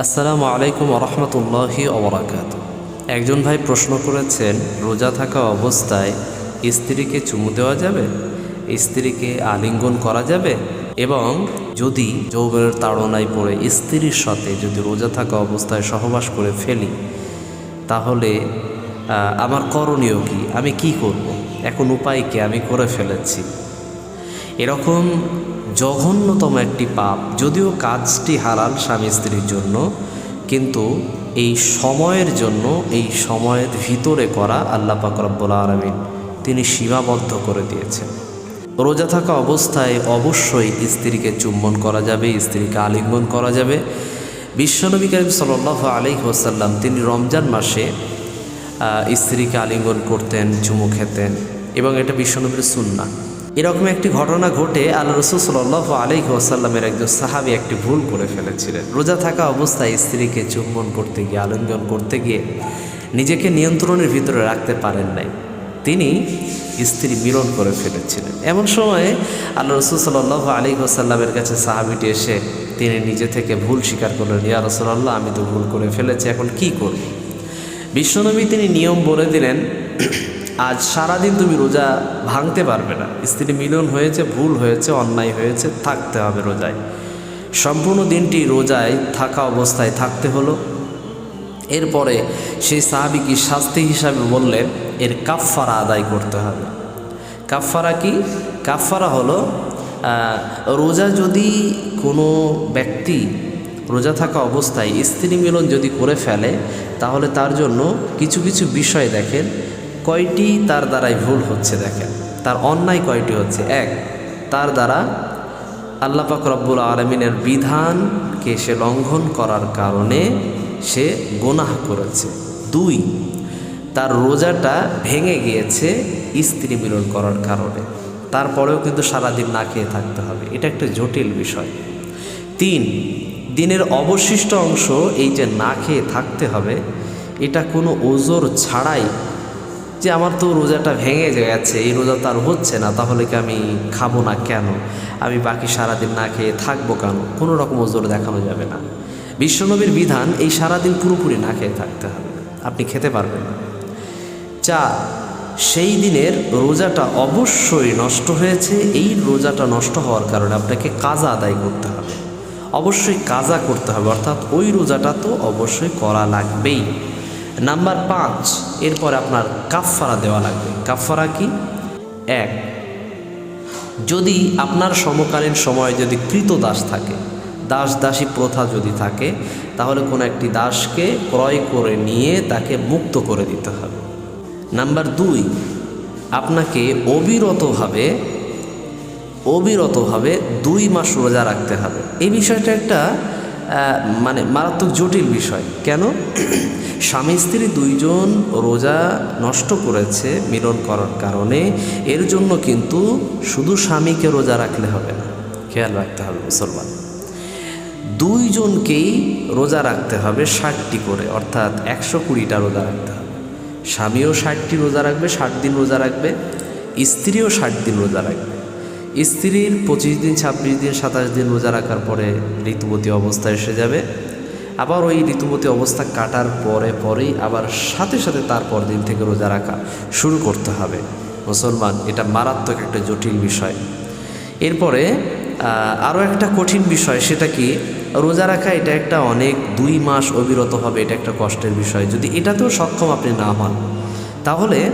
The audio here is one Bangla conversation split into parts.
আসসালামু আলাইকুম রহমতুল্লাহি অবরাকাত একজন ভাই প্রশ্ন করেছেন, রোজা থাকা অবস্থায় স্ত্রীকে চুমু দেওয়া যাবে? স্ত্রীকে আলিঙ্গন করা যাবে? এবং যদি যৌবনের তাড়নায় পড়ে স্ত্রীর সাথে যদি রোজা থাকা অবস্থায় সহবাস করে ফেলি, তাহলে আমার করণীয় কি? আমি কি করব। এখন উপায় কি? আমি করে ফেলেছি। এরকম জঘন্যতম একটি পাপ, যদিও কাজটি হারাল স্বামী স্ত্রীর জন্য, কিন্তু এই সময়ের জন্য, এই সময়ের ভিতরে করা আল্লাহ পাক রব্বুল আলমিন তিনি সীমাবদ্ধ করে দিয়েছেন। রোজা থাকা অবস্থায় অবশ্যই স্ত্রীকে চুম্বন করা যাবে, স্ত্রীকে আলিঙ্গন করা যাবে। বিশ্বনবী করিম সাল্লাহ আলি ওসাল্লাম তিনি রমজান মাসে স্ত্রীকে আলিঙ্গন করতেন, চুমু খেতেন এবং এটা বিশ্বনবীর সুন্না এরকম একটি ঘটনা ঘটে আল্লাহ রসুল সাল্লাহ আলাইহি ওয়াসাল্লামের একজন সাহাবি একটি ভুল করে ফেলেছিলেন। রোজা থাকা অবস্থায় স্ত্রীকে চুম্বন করতে গিয়ে, আলিঙ্গন করতে গিয়ে নিজেকে নিয়ন্ত্রণের ভিতরে রাখতে পারেন নাই। তিনি স্ত্রী মিলন করে ফেলেছিলেন। এমন সময়ে আল্লাহ রসুল সাল্লাহ আলী ওসাল্লামের কাছে সাহাবিটি এসে, তিনি নিজে থেকে ভুল স্বীকার করলেন, ইয়া রসুল্লাহ আমি তো ভুল করে ফেলেছি, এখন কি করব? বিশ্বনবী তিনি নিয়ম বলে দিলেন আজ সারাদিন তুমি রোজা ভাঙতে পারবে না। স্ত্রী মিলন হয়েছে, ভুল হয়েছে, অন্যায় হয়েছে, থাকতে হবে রোজায়। সম্পূর্ণ দিনটি রোজায় থাকা অবস্থায় থাকতে হলো। এরপরে সেই সাহাবিকে শাস্তি হিসাবে বললেন, এর কাফফারা আদায় করতে হবে। কাফফারা কি? কাফফারা হলো রোজা যদি কোনো ব্যক্তি রোজা থাকা অবস্থায় স্ত্রী মিলন যদি করে ফেলে, তাহলে তার জন্য কিছু কিছু বিষয় দেখেন। কয়টি তার দ্বারাই ভুল হচ্ছে দেখেন। তার অন্যায় কয়টি হচ্ছে? এক, তার দ্বারা আল্লাহ পাক রব্বুল আলমিনের বিধানকে সে লঙ্ঘন করার কারণে সে গোনাহ করেছে। দুই, তার রোজাটা ভেঙে গিয়েছে স্ত্রী মিলন করার কারণে। তারপরেও কিন্তু সারাদিন না খেয়ে থাকতে হবে। এটা একটা জটিল বিষয়। তিন, দিনের অবশিষ্ট অংশ এই যে না খেয়ে থাকতে হবে, এটা কোনো ওজোর ছাড়াই যে আমার তো রোজাটা ভেঙে গেছে, এই রোজা তো আর হচ্ছে না, তাহলে কি আমি খাব না কেন? আমি বাকি সারাদিন না খেয়ে থাকব কেন? কোনো রকম ওজোর দেখানো যাবে না। বিশ্বনবীর বিধান, এই সারাদিন পুরোপুরি না খেয়ে থাকতে হবে। আপনি খেতে পারবেন চার সেই দিনের রোজাটা অবশ্যই নষ্ট হয়েছে, এই রোজাটা নষ্ট হওয়ার কারণে আপনাকে কাজা আদায় করতে হবে। অবশ্যই কাজা করতে হবে, অর্থাৎ ওই রোজাটা তো অবশ্যই করা লাগবেই। নাম্বার পাঁচ, এরপর আপনার কাফফারা দেওয়া লাগবে। কাফফারা কি? এক, যদি আপনার সমকালীন সময়ে যদি কৃত দাস থাকে দাস দাসী প্রথা যদি থাকে, তাহলে কোনো একটি দাসকে ক্রয় করে নিয়ে তাকে মুক্ত করে দিতে হবে। নাম্বার দুই, আপনাকে অবিরতভাবে অবিরতভাবে দুই মাস রোজা রাখতে হবে। এই বিষয়টা একটা মানে মারাত্মক জটিল বিষয়। কেন? স্বামী স্ত্রী দুইজন রোজা নষ্ট করেছে মিলন করার কারণে। এর জন্য কিন্তু শুধু স্বামীকে রোজা রাখলে হবে না। খেয়াল রাখতে হবে মুসলমান। দুইজনকেই রোজা রাখতে হবে ষাটটি করে, অর্থাৎ একশো কুড়িটা রোজা রাখতে হবে। স্বামীও ষাটটি রোজা রাখবে, ষাট দিন রোজা রাখবে, স্ত্রীও ষাট দিন রোজা রাখবে। স্ত্রীর পঁচিশ দিন, ছাব্বিশ দিন, সাতাশ দিন রোজা রাখার পরে ঋতুবতী অবস্থা এসে যাবে। আবার ওই ঋতুবতী অবস্থা কাটার পরে পরেই আবার সাথে সাথে তারপর দিন থেকে রোজা রাখা শুরু করতে হবে। মুসলমান, এটা মারাত্মক একটা জটিল বিষয়। এরপরে আরও একটা কঠিন বিষয়, সেটা কি? রোজা রাখা এটা একটা অনেক দুই মাস অবিরত হবে, এটা একটা কষ্টের বিষয়। যদি এটাতেও সক্ষম আপনি না হন, তাহলে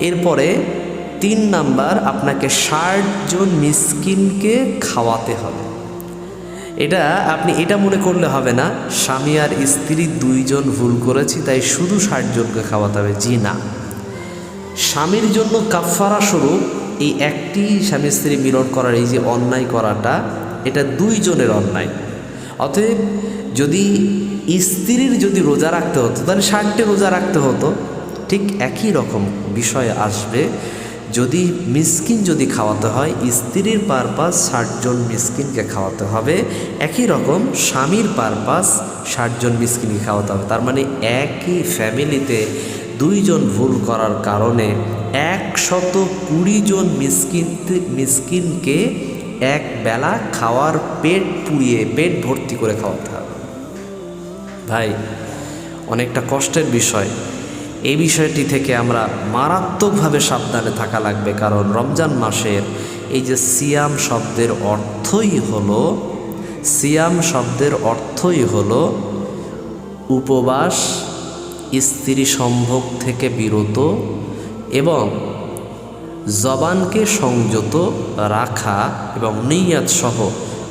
এরপরে তিন নাম্বার, আপনাকে ষাট জন মিসকিনকে খাওয়াতে হবে। এটা আপনি এটা মনে করলে হবে না, স্বামী আর স্ত্রী দুইজন ভুল করেছি, তাই শুধু ষাটজনকে খাওয়াতে হবে। জি না। স্বামীর জন্য কাফারা স্বরূপ, এই একটি স্বামী স্ত্রী মিলন করার এই যে অন্যায় করাটা, এটা দুইজনের অন্যায়। অতএব যদি স্ত্রীর যদি রোজা রাখতে হতো, তাহলে ষাটটি রোজা রাখতে হতো। ঠিক একই রকম বিষয় আসবে। যদি মিসকিন যদি খাওয়াতে হয়, স্ত্রীর পারপাস ষাটজন মিসকিনকে খাওয়াতে হবে। একই রকম স্বামীর পারপাস ষাটজন মিসকিনকে খাওয়াতে হবে। তার মানে একই ফ্যামিলিতে দুইজন ভুল করার কারণে একশত কুড়ি জন মিসকিন, মিসকিনকে এক বেলা খাওয়ার পেট পুড়িয়ে, পেট ভর্তি করে খাওয়াতে হবে। ভাই, অনেকটা কষ্টের বিষয়। এই বিষয়টি থেকে আমরা মারাত্মকভাবে সাবধানে থাকা লাগবে, কারণ রমজান মাসের এই যে সিয়াম শব্দের অর্থই হলো, সিয়াম শব্দের অর্থই হলো উপবাস, স্ত্রী সম্ভোগ থেকে বিরত এবং জবানকে সংযত রাখা এবং নিয়াত সহ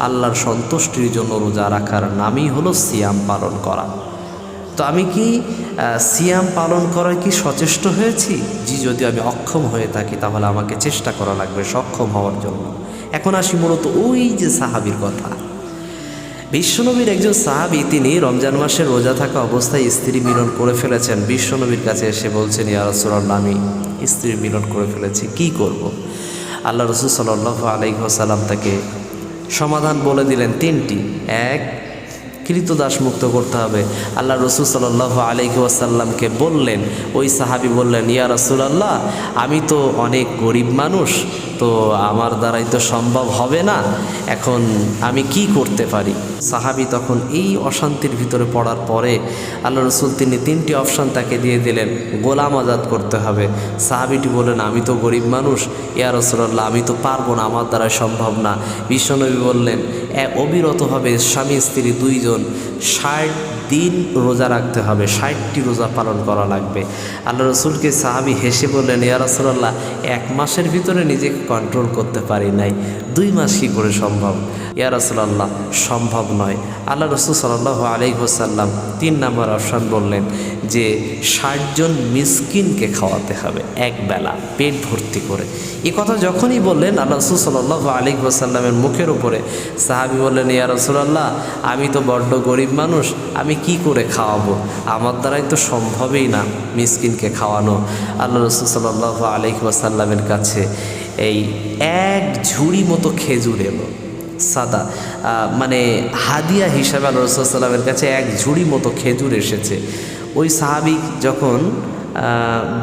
আল্লাহর সন্তুষ্টির জন্য রোজা রাখার নামই হলো সিয়াম পালন করা। তো আমি কি সিয়াম পালন করায় কি সচেষ্ট হয়েছি? জি, যদি আমি অক্ষম হয়ে থাকি, তাহলে আমাকে চেষ্টা করা লাগবে সক্ষম হওয়ার জন্য। এখন আসি মূলত ওই যে সাহাবির কথা। বিশ্বনবীর একজন সাহাবি, তিনি রমজান মাসে রোজা থাকা অবস্থায় স্ত্রী মিলন করে ফেলেছেন। বিশ্বনবীর কাছে এসে বলছেন, ইয়া আমি স্ত্রী মিলন করে ফেলেছি, কি করব। আল্লাহ রসুল সাল্লাহ আলাইসাল্লাম তাকে সমাধান বলে দিলেন তিনটি। এক কৃতদাস মুক্ত করতে হবে। আল্লাহ রসুল সাল্লাহ আলাইহি ওয়াসাল্লামকে বললেন, ওই সাহাবি বললেন, ইয়া আল্লাহ আমি তো অনেক গরিব মানুষ তো আমার দ্বারাই তো সম্ভব হবে না। এখন আমি কি করতে পারি? সাহাবি তখন এই অশান্তির ভিতরে পড়ার পরে আল্লাহ রসুল তিনি তিনটি অপশান তাকে দিয়ে দিলেন, গোলাম আজাদ করতে হবে। সাহাবিটি বললেন, আমি তো গরিব মানুষ, ইয়া রসুল্লাহ আমি তো পারব না, আমার দ্বারা সম্ভব না। বিশ্বনবী বললেন অবিরতভাবে স্বামী, স্ত্রী দুইজন, ষাট দিন রোজা রাখতে হবে, ষাটটি রোজা পালন করা লাগবে। আল্লাহ রসুলকে সাহাবি হেসে বললেন, ইয়া এক মাসের ভিতরে নিজেকে কন্ট্রোল করতে পারি নাই, দুই মাস কী করে সম্ভব? ইয়া সম্ভব নয়। আল্লাহ রসুল সাল্লাহ আলাইসাল্লাম তিন নম্বর অপশান বললেন যে ষাটজন মিসকিনকে খাওয়াতে হবে, এক বেলা, পেট ভর্তি করে। এ কথা যখনই বললেন, আল্লাহ রসুল সাল্লাহ আলাইসাল্লামের মুখের উপরে সাহাবি বললেন, ইয়া রসুল্লাহ আমি তো বড্ড গরিব মানুষ, আমি কি করে খাওয়াবো? আমার দ্বারাই তো সম্ভবই না মিসকিনকে খাওয়ানো। আল্লাহ রসুল সাল্লাহ আলাইসাল্লামের কাছে এই এক ঝুড়ি মতো খেজুর এলো। সাদা মানে হাদিয়া হিসাবে আল্লাহ রসুলামের কাছে এক ঝুড়ি মতো খেজুর এসেছে। ওই সাহাবি যখন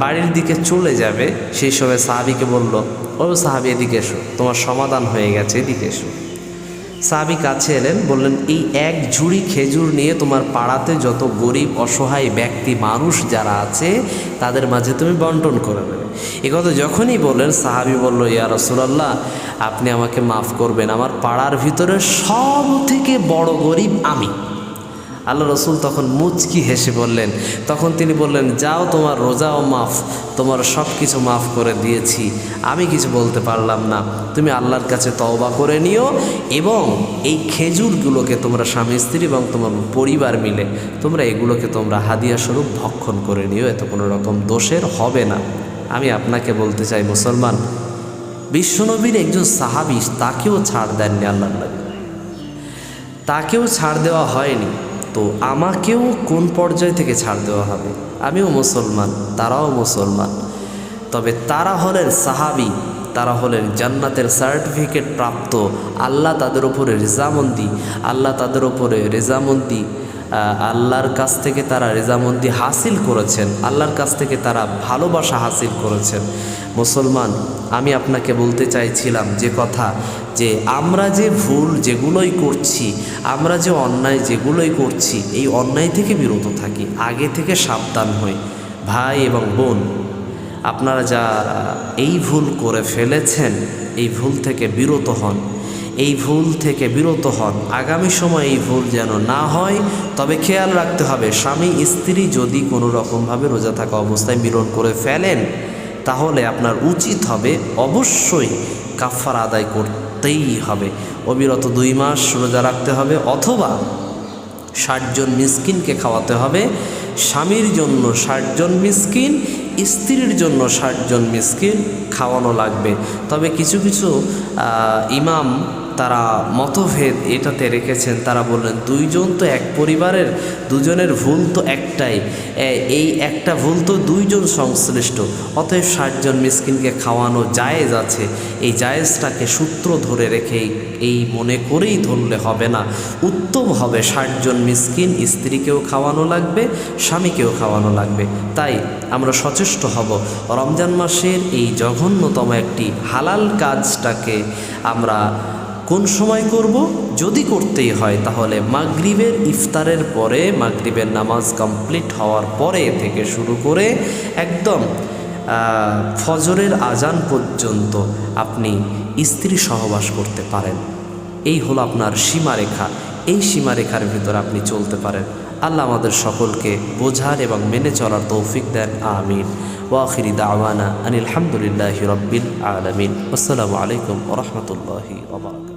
বাড়ির দিকে চলে যাবে, সেই সময় সাহাবিকে বলল, ও সাহাবি, এদিকে এসো, তোমার সমাধান হয়ে গেছে, এদিকে এসো। সাহাবি কাছে এলেন, বললেন, এই এক ঝুড়ি খেজুর নিয়ে তোমার পাড়াতে যত গরিব, অসহায় ব্যক্তি, মানুষ যারা আছে, তাদের মাঝে তুমি বন্টন করে দেবে এ কথা যখনই বললেন, সাহাবি বলল, ইয়া রসুলাল্লাহ, আপনি আমাকে মাফ করবেন। আমার পাড়ার ভিতরে সব থেকে বড় গরিব আমি। আল্লাহ রসুল তখন মুচকি হেসে বললেন, তখন তিনি বললেন, যাও তোমার রোজাও মাফ, তোমার সব কিছু মাফ করে দিয়েছি, আমি কিছু বলতে পারলাম না। তুমি আল্লাহর কাছে তওবা করে নিও এবং এই খেজুরগুলোকে তোমরা স্বামী, স্ত্রী এবং তোমার পরিবার মিলে, তোমরা এগুলোকে তোমরা হাদিয়া স্বরূপ ভক্ষণ করে নিও, এত কোনো রকম দোষের হবে না। আমি আপনাকে বলতে চাই, মুসলমান বিশ্বনবীর একজন সাহাবি, তাকেও ছাড় দেননি আল্লাহ তাকেও ছাড় দেওয়া হয়নি। তো আমাকেও কোন পর্যায় থেকে ছাড় দেওয়া হবে? আমিও মুসলমান, তারাও মুসলমান। তবে তারা হলেন সাহাবি, তারা হলেন জান্নাতের সার্টিফিকেট প্রাপ্ত। আল্লাহ তাদের ওপরে রেজামন্দি, আল্লাহ তাদের ওপরে রেজামন্দি। আল্লাহর কাছ থেকে তারা রেজামন্দি হাসিল করেছেন, আল্লাহর কাছ থেকে তারা ভালোবাসা হাসিল করেছেন। মুসলমান, আমি আপনাকে বলতে চাইছিলাম যে কথা যে আমরা যে ভুল যেগুলোই করছি, আমরা যে অন্যায় যেগুলোই করছি, এই অন্যায় থেকে বিরত থাকি, আগে থেকে সাবধান হই। ভাই এবং বোন, আপনারা যা এই ভুল করে ফেলেছেন, এই ভুল থেকে বিরত হন। এই ভুল থেকে বিরত হন। আগামী সময় এই ভুল যেন না হয়, তবে খেয়াল রাখতে হবে, স্বামী স্ত্রী যদি কোনো রকমভাবে রোজা থাকা অবস্থায় মিলন করে ফেলেন, তাহলে আপনার উচিত হবে অবশ্যই কাফার আদায় করতেই হবে। অবিরত দুই মাস রোজা রাখতে হবে অথবা ষাটজন মিসকিনকে খাওয়াতে হবে, স্বামীর জন্য ষাটজন মিসকিন, স্ত্রীর জন্য ষাটজন মিসকিন খাওয়ানো লাগবে। তবে কিছু কিছু ইমাম তারা মতভেদ এটাতে রেখেছেন। তারা বললেন, দুইজন তো এক পরিবারের, দুজনের ভুল তো একটাই। এই একটা ভুল তো দুইজন সংশ্লিষ্ট। অতএব ষাটজন মিসকিনকে খাওয়ানো জায়েজ আছে। এই জায়েজটাকে সূত্র ধরে রেখেই এই মনে করেই ধরলে হবে না। উত্তম হবে ষাটজন মিসকিন স্ত্রীকেও খাওয়ানো লাগবে, স্বামীকেও খাওয়ানো লাগবে। তাই আমরা সচেষ্ট হব। রমজান মাসের এই জঘন্যতম একটি হালাল কাজটাকে আমরা কোন সময় করব? যদি করতেই হয়, তাহলে মাগরিবের ইফতারের পরে, মাগরিবের নামাজ কমপ্লিট হওয়ার পরে থেকে শুরু করে একদম ফজরের আজান পর্যন্ত আপনি স্ত্রী সহবাস করতে পারেন। এই হলো আপনার সীমারেখা। এই সীমারেখার ভিতর আপনি চলতে পারেন। আল্লাহ আমাদের সকলকে বোঝার এবং মেনে চলার তৌফিক দেন। আমিন। ওয়াখিরি দাওয়ানা আনিল হামদুলিল্লাহি রব্বিল আলমিন। আসসালামু আলাইকুম ওরহমতুল্লাহি ওবরাকাত